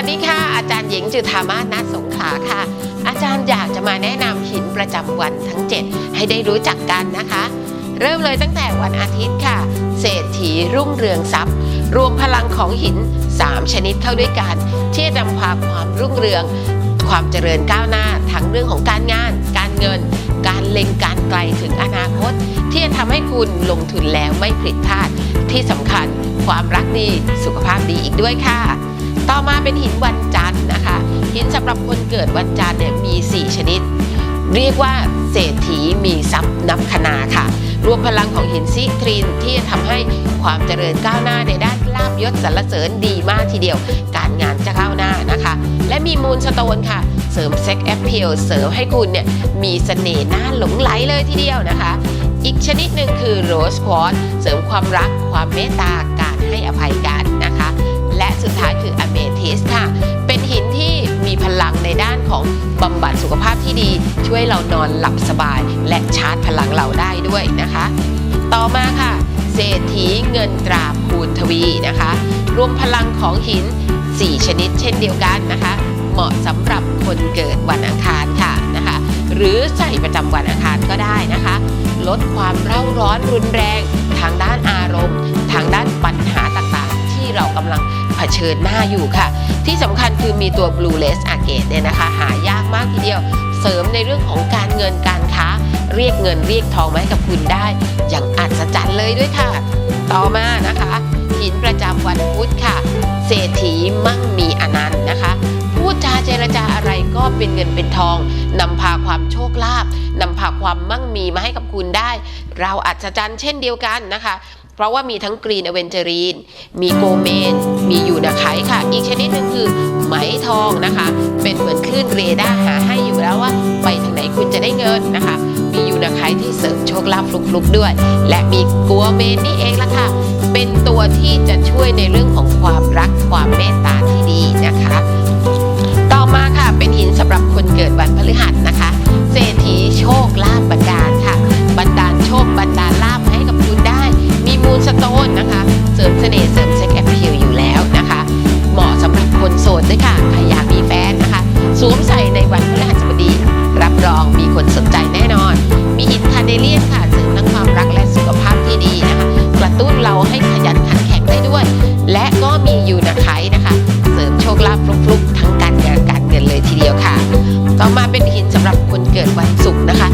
วัสดีค่ะ อาจารย์หญิงจุธามาศนาสงขลาค่ะ อาจารย์อยากจะมาแนะนำหินประจำวันทั้ง 7 ให้ได้รู้จักกันนะคะ เริ่มเลยตั้งแต่วันอาทิตย์ค่ะ เศรษฐีรุ่งเรืองทรัพย์ รวมพลังของหิน 3 ชนิดเข้าด้วยกัน ที่จะนำพาความรุ่งเรือง ความเจริญก้าวหน้าทั้งเรื่องของการงาน การเงิน การเล็งการไกลถึงอนาคต ที่จะทำให้คุณลงทุนแล้วไม่ผิดพลาดที่สำคัญความรักดีสุขภาพดีอีกด้วยค่ะ ต่อมาเป็นหินวันจันทร์นะคะ หินสำหรับคนเกิดวันจันทร์เนี่ยมี 4 ชนิด เรียกว่าเศรษฐีมีทรัพย์นับคนาค่ะ รวมพลังของหินซิทรินที่จะทำให้ความเจริญก้าวหน้าในด้านลาบยศสรรเสริญดีมากทีเดียว การงานจะก้าวหน้านะคะ และมีมูลสโตนค่ะ เสริมเซ็กแอปเพิลเสริมให้คุณเนี่ยมีเสน่ห์น่าหลงไหลเลยทีเดียวนะคะ อีกชนิดหนึ่งคือโรสควอตเสริมความรักความเมตตาการให้อภัยกัน สุดท้ายคืออเมทิสค่ะ เป็นหินที่มีพลังในด้านของบำบัดสุขภาพที่ดี ช่วยเรานอนหลับสบาย และชาร์จพลังเราได้ด้วยนะคะ ต่อมาค่ะ เศรษฐีเงินตราภูนทวีนะคะ รวมพลังของหิน 4 ชนิดเช่นเดียวกันนะคะ เหมาะสำหรับคนเกิดวันอังคารค่ะนะคะ หรือใส่ประจำวันอังคารก็ได้นะคะ ลดความเร่าร้อนรุนแรง ทางด้านอารมณ์ ทางด้านปัญหาต่างๆ ที่เรากำลัง เผชิญหน้าอยู่ค่ะ ที่สำคัญคือมีตัว Blue Lace Agate เนี่ยนะคะ หายากมากทีเดียว เสริมในเรื่องของการเงินการค้า เรียกเงินเรียกทองมาให้กับคุณได้ อย่างอัศจรรย์เลยด้วยค่ะ ต่อมานะคะ หินประจำวันพุธค่ะ เศรษฐีมั่งมีอนันต์นะคะพูดจาเจรจาอะไรก็เป็นเงินเป็นทองนำพาความโชคลาภนำพาความมั่งมีมาให้กับคุณได้ เราอัศจรรย์เช่นเดียวกันนะคะ เพราะว่ามีทั้งกรีนอเวนเจอรีน มีโกเมน มียูนาไคค่ะ อีกชนิดหนึ่งคือไหมทองนะคะ เป็นเหมือนคลื่นเรดาร์หาให้อยู่แล้วว่า ไปทางไหนคุณจะได้เงินนะคะ มียูนาไคที่เสริมโชคลาภฟลุกๆด้วย และมีกัวเมนนี่เองละค่ะ เป็นตัวที่จะช่วยในเรื่องของความรักความเมตตาที่ดีนะคะ ยูนาไคนะคะ เสริมโชคลาภฟลุกๆ ทั้งการงานการเงินเลยทีเดียวค่ะ ต่อมาเป็นหินสำหรับคนเกิดวันศุกร์นะคะ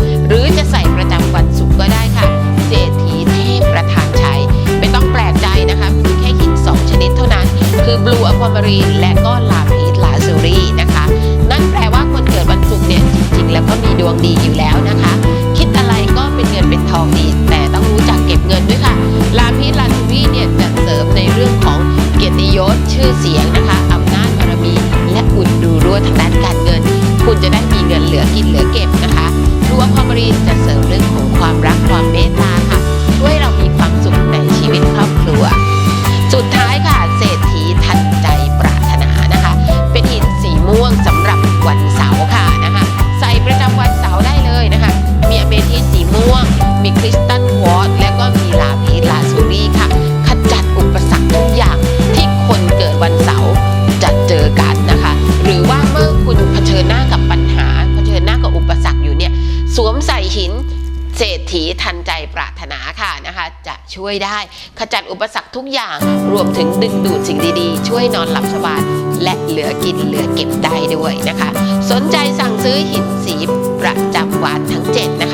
ทันใจปรารถนาค่ะนะคะจะช่วยได้ขจัดอุปสรรคทุกอย่างรวมถึงดึงดูดสิ่งดีๆ ช่วยนอนหลับสบายและเหลือกินเหลือเก็บได้ด้วยนะคะ สนใจสั่งซื้อหินสีประจำวันทั้ง 7 นะคะ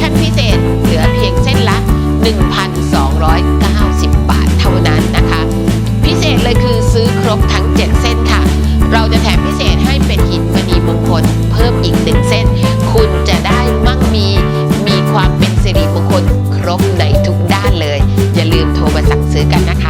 ชั่นพิเศษเหลือเพียงเส้นละ 1,290 บาทเท่านั้นนะคะ พิเศษเลยคือซื้อครบทั้ง 7 เส้นค่ะ เราจะแถมพิเศษให้เป็นหินมณีมงคล เพิ่มอีกหนึ่งเส้น คุณจะได้มั่งมีมีความเป็นสิริมงคลครบในทุกด้านเลย อย่าลืมโทรมาสั่งซื้อกันนะคะ